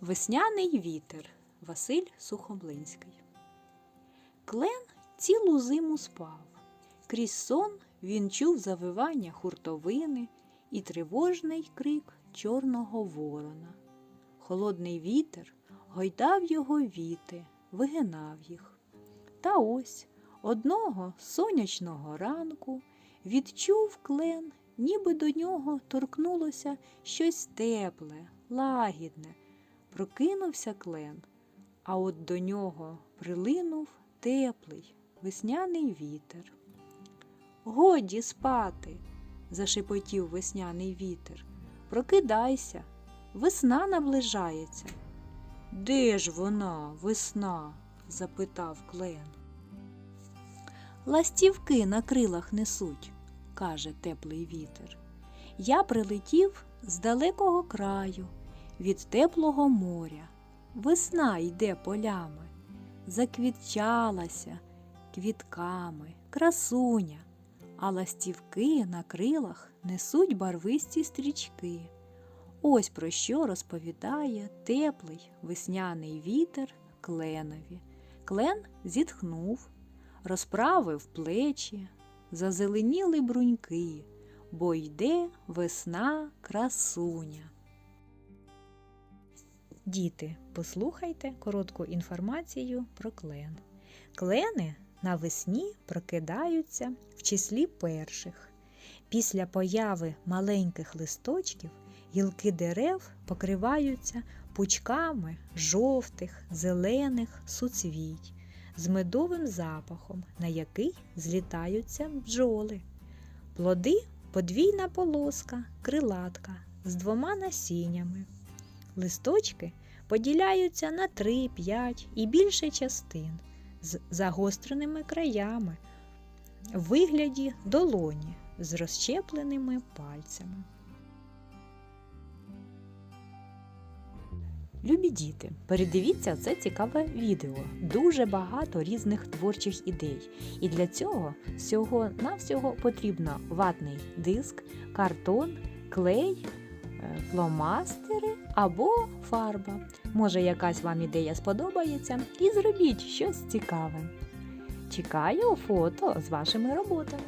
Весняний вітер Василь Сухомлинський. Клен цілу зиму спав. Крізь сон він чув завивання хуртовини і тривожний крик чорного ворона. Холодний вітер гойдав його віти, вигинав їх. Та ось одного сонячного ранку відчув клен, ніби до нього торкнулося щось тепле, лагідне. Прокинувся клен, а от до нього прилинув теплий весняний вітер. Годі спати, зашепотів весняний вітер. Прокидайся, весна наближається. Де ж вона, весна? запитав клен. Ластівки на крилах несуть, каже теплий вітер. Я прилетів з далекого краю, від теплого моря. Весна йде полями, заквітчалася квітками, красуня, а ластівки на крилах несуть барвисті стрічки. Ось про що розповідає теплий весняний вітер кленові. Клен зітхнув, розправив плечі, зазеленіли бруньки, бо йде весна красуня. Діти, послухайте коротку інформацію про клен. Клени навесні прокидаються в числі перших. Після появи маленьких листочків гілки дерев покриваються пучками жовтих, зелених суцвіть з медовим запахом, на який злітаються бджоли. Плоди подвійна полоска, крилатка з двома насіннями. Листочки поділяються на 3, 5 і більше частин з загостреними краями в вигляді долоні з розщепленими пальцями. Любі діти, передивіться це цікаве відео. Дуже багато різних творчих ідей. І для цього всього навсього потрібно ватний диск, картон, клей, фломастери або фарба. Може, якась вам ідея сподобається, і зробіть щось цікаве. Чекаю фото з вашими роботами.